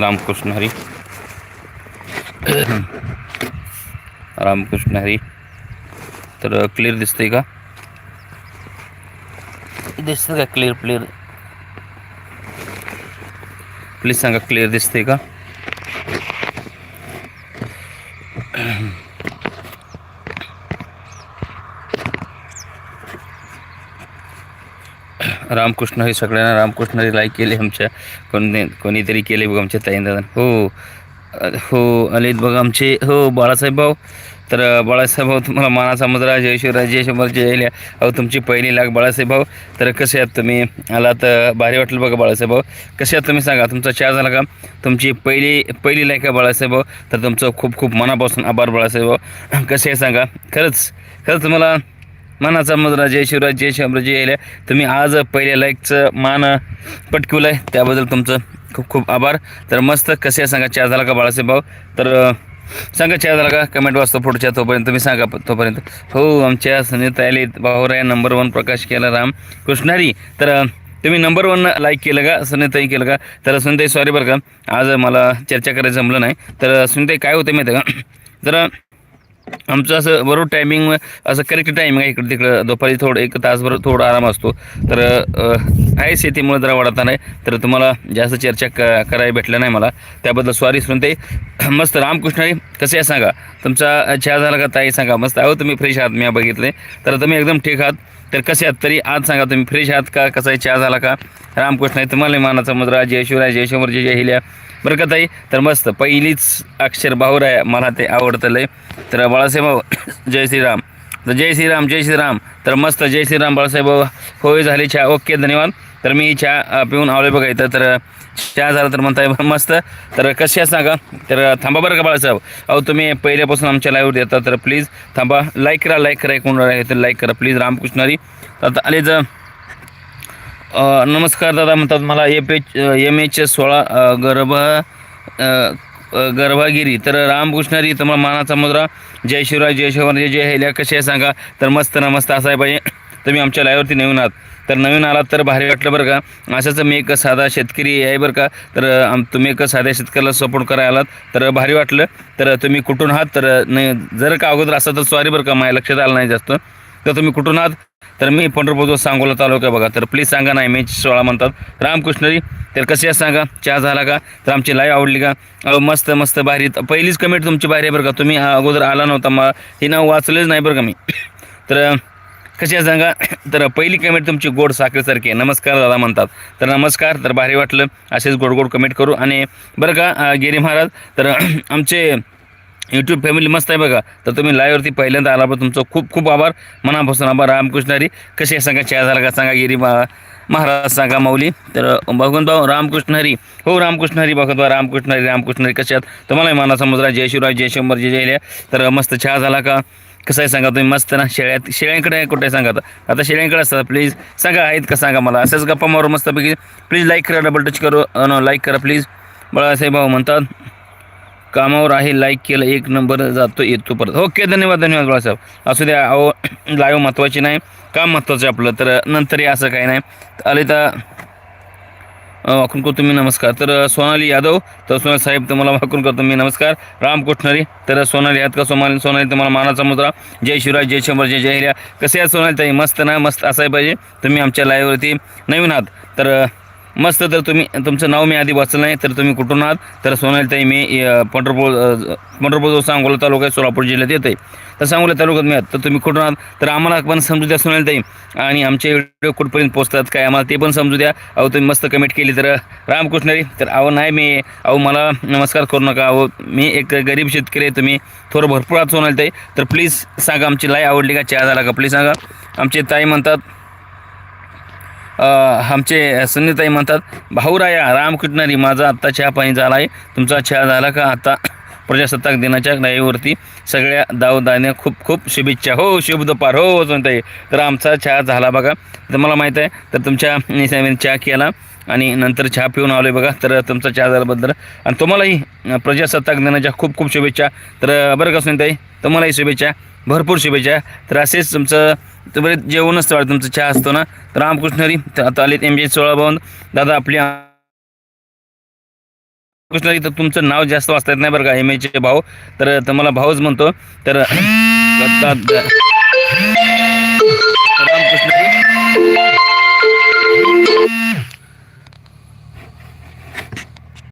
रामकृष्ण हरी। रामकृष्ण हरी। तर क्लिअर दिसतंय का? दिसतं का क्लिअर क्लिअर प्लीज़ सांगा क्लिअर दिसतंय का? रामकृष्ण हे सगळ्यांना रामकृष्ण लाईक केले आमच्या. कोणी कोणीतरी केले बघ आमच्या ताईंदा हो. हो आलेत बघा आमचे. हो बाळासाहेब भाऊ. तर बाळासाहेब भाऊ तुम्हाला मानाचा मजरा जय शिवराज जय शंभर जय अहो तुमची पहिली लाख बाळासाहेब भाऊ. तर कसे आहात तुम्ही? आला तर भारी वाटलं बघा बाळासाहेब भाऊ. कसे आहात तुम्ही सांगा. तुमचा चहा झाला का? तुमची पहिली पहिली लाईक आहे बाळासाहेब भाऊ. तर तुमचं खूप खूप मनापासून आभार बाळासाहेब भाऊ. कसे आहे सांगा. खरंच खरंच तुम्हाला मनाचा मुद्रा जय शिवराज जय शिवराज जय लिहा तुम्ही आज पहिल्या लाईकचं मान पटकवलं आहे त्याबद्दल तुमचं खूप खूप आभार. तर मस्त कसे आहे सांगा चार झाला का बाळासाहेब भाऊ? तर सांगा चार झाला का? कमेंट वाचतो पुढच्या तोपर्यंत तुम्ही सांगा तोपर्यंत. हो आमच्या सुनीता आली भाऊराय नंबर वन प्रकाश केला राम कृष्णारी. तर तुम्ही नंबर वन लाईक केलं का? सुनीताई केलं का? तर सुनीताई सॉरी बरं का. आज मला चर्चा करायचं जमलं नाही. तर सुनीताई काय होतं माहिती आहे का? तर आमचं असं बरोबर टायमिंग असं करेक्ट टायमिंग आहे इकडं तिकडं. दुपारी थोडं एक तासभर थोडा आराम असतो. तर आहे शेतीमुळे जरा वाढता नाही. तर तुम्हाला जास्त चर्चा क करायला भेटलं नाही मला. त्याबद्दल सॉरी ते मस्त रामकृष्णाई कसे आहे सांगा. तुमचा चहा झाला का ताई सांगा. मस्त अहो तुम्ही फ्रेश आहात मी बघितले तर तुम्ही एकदम ठीक आहात. तर कसे आहात तरी आज सांगा. तुम्ही फ्रेश आहात का? कसा आहे? चहा झाला का? रामकृष्ण आहे तुम्हाला मानाचा मुद्रा जय शिवराय जय शंभर जय हिल्या. बरं का ताई? तर मस्त पहिलीच अक्षर भाऊर आहे. मला ते आवडतं लय. तर बाळासाहेब भाऊ जय श्रीराम. तर जय श्रीराम जय श्रीराम. तर मस्त जय श्रीराम बाळासाहेब भाऊ. होय झाली चहा. ओके धन्यवाद. तर मी चहा पिऊन आवले बघा इथं. तर चहा झाला तर म्हणताय मस्त. तर कशी आहे सांगा? तर थांबा बरं का बाळासाहेब? अहो तुम्ही पहिल्यापासून आमच्या लाईव्ह येतात तर प्लीज थांबा. लाईक करा लाईक करा. कोण आहे तर लाईक करा. प्लीज रामकृष्णारी आता आलेच जर नमस्कार दादा म्हणतात मला एप एच एम एच सोळा गर्भा गर्भ गर्भागिरी. तर रामकृष्णारी तर मानाचा मुद्रा जय शिवराय जय शिवराय जय जय हेल्या कसे आहे सांगा. तर मस्त ना मस्त असं आहे पाहिजे. तुम्ही आमच्या लाईव्हवरती नवीन आहात. तर नवीन आलात तर भारी वाटलं बरं का. असंच मी एक साधा शेतकरी आहे बरं का. तर आम तुम्ही एक साध्या शेतकऱ्याला सपोर्ट करायला आलात. तर भारी वाटलं. तर तुम्ही कुठून आहात? तर नाही जर का अगोदर असं तर सॉरी बरं का. माझ्या लक्षात आलं नाही जास्त. तर तुम्ही कुठून आहात? तर मी पंढरपूरजवळ सांगोला तालुका बघा. तर प्लीज सांगा ना एम एच सोळा म्हणतात. रामकृष्णरी तर कशी आहे सांगा? चहा झाला का? तर आमची लाईव्ह आवडली का? मस्त मस्त भारी. पहिलीच कमेंट तुमची भारी आहे बरं का. तुम्ही अगोदर आला नव्हता. मग हे नाव वाचलेच नाही बरं का मी. तर कशी आहे सांगा? तर पहिली कमेंट तुमची गोड साखरेसारखी आहे. नमस्कार दादा म्हणतात. तर नमस्कार तर भारी वाटलं. असेच गोड गोड कमेंट करू. आणि बरं का गिरी महाराज तर आमचे यूट्यूब फॅमिली मस्त आहे बघा. तर तुम्ही लाईव्हवरती पहिल्यांदा आला पण तुमचं खूप खूप आभार. मनापासून आभार. रामकृष्णारी कसे आहे सांगा? चहा झाला का सांगा? गिरी मा- महाराज सांगा माऊली. तर भगवंत भाऊ रामकृष्ण हरी हो रामकृष्ण हरी भगवंत भाऊ रामकृष्ण हरी रामकृष्ण हरी कसे आहात? तुम्हाला मानाचा मुद्रा जय शिवराय जय शंभर जय जयल्या तर मस्त चहा झाला का? कसं आहे सांगा तुम्ही? मस्त ना? शेळ्यात शेळ्यांकडे आहे कुठे सांगा आता? आता शेळ्यांकडे असतात. प्लीज सांगा आहेत का सांगा मला? असंच गप्पा मारू मस्तपैकी. प्लीज लाईक करा डबल टच करू. लाईक करा प्लीज बाळासाहेब भाऊ म्हणतात कामावर आहे लाईक केलं एक नंबर जातो येतो परत. ओके धन्यवाद धन्यवाद बाळासाहेब. असू द्या अहो लाईव्ह महत्त्वाची नाही काम महत्त्वाचं आहे आपलं तर नंतरही असं काही नाही. आले तर वाकून करतो मी नमस्कार. तर सोनाली यादव तर सोनाली साहेब तुम्हाला वाकून करतो मी नमस्कार. राम कोठणारी तर सोनाली याद का सोनाली सोनाली तुम्हाला मानाचा मुद्रा. जय शिवराज जय शंभर जय जय हिर्या कसे आहे सोनाली ताई? मस्त ना मस्त असाय पाहिजे. तुम्ही आमच्या लाईव्हवरती नवीन आहात. तर मस्त तर तुम्ही तुमचं नाव मी आधी वाचलं नाही तर तुम्ही कुठून आहात? तर सोनाली ताई मी पंढरपूर पंढरपूर सांगोला तालुका आहे सोलापूर जिल्ह्यात येते तर सांगोला तालुक्यात मी आहात तर तुम्ही कुठून आहात? तर आम्हाला पण समजू द्या सोनाली ताई आणि आमचे व्हिडिओ कुठपर्यंत पोचतात काय आम्हाला ते पण समजू द्या. अहो तुम्ही मस्त कमेंट केली तर रामकृष्णरी. तर अहो नाही मी अहो मला नमस्कार करू नका. अहो मी एक गरीब शेतकरी आहे तुम्ही थोडं भरपूर आहात सोनाली ताई तर प्लीज सांगा आमची लाई आवडली का? चहा झाला का? प्लीज सांगा. आमचे ताई म्हणतात आमचे सुनीताई म्हणतात भाऊराया रामकृष्णारी माझा आत्ता चहा पाणी झाला आहे तुमचा चहा झाला का आता? प्रजासत्ताक दिनाच्या लाईव्हवरती सगळ्या दावदान्या खूप खूप शुभेच्छा. हो शुभ दुपार. हो हो सुनीताई. तर आमचा चहा झाला बघा. तर मला माहीत आहे तर तुमच्या निसामीने चहा केला आणि नंतर चहा पिऊन आलो बघा. तर तुमचा चहा झाल्याबद्दल. आणि तुम्हालाही प्रजासत्ताक दिनाच्या खूप खूप शुभेच्छा. तर बरं का सुनीताई? तुम्हालाही शुभेच्छा. भरपूर शुभेच्छा. तर असेच तुमचं तुम्ही बरे जेवण असतं वाटतं तुमचं चहा असतो ना? तर रामकृष्ण हरी तर आता आलेत एम जे सोळा भाऊन दादा आपली रामकृष्णरी तर तुमचं नाव जास्त वाचता येत नाही बरं का एम एचे भाऊ. तर तुम्हाला भाऊच म्हणतो. तर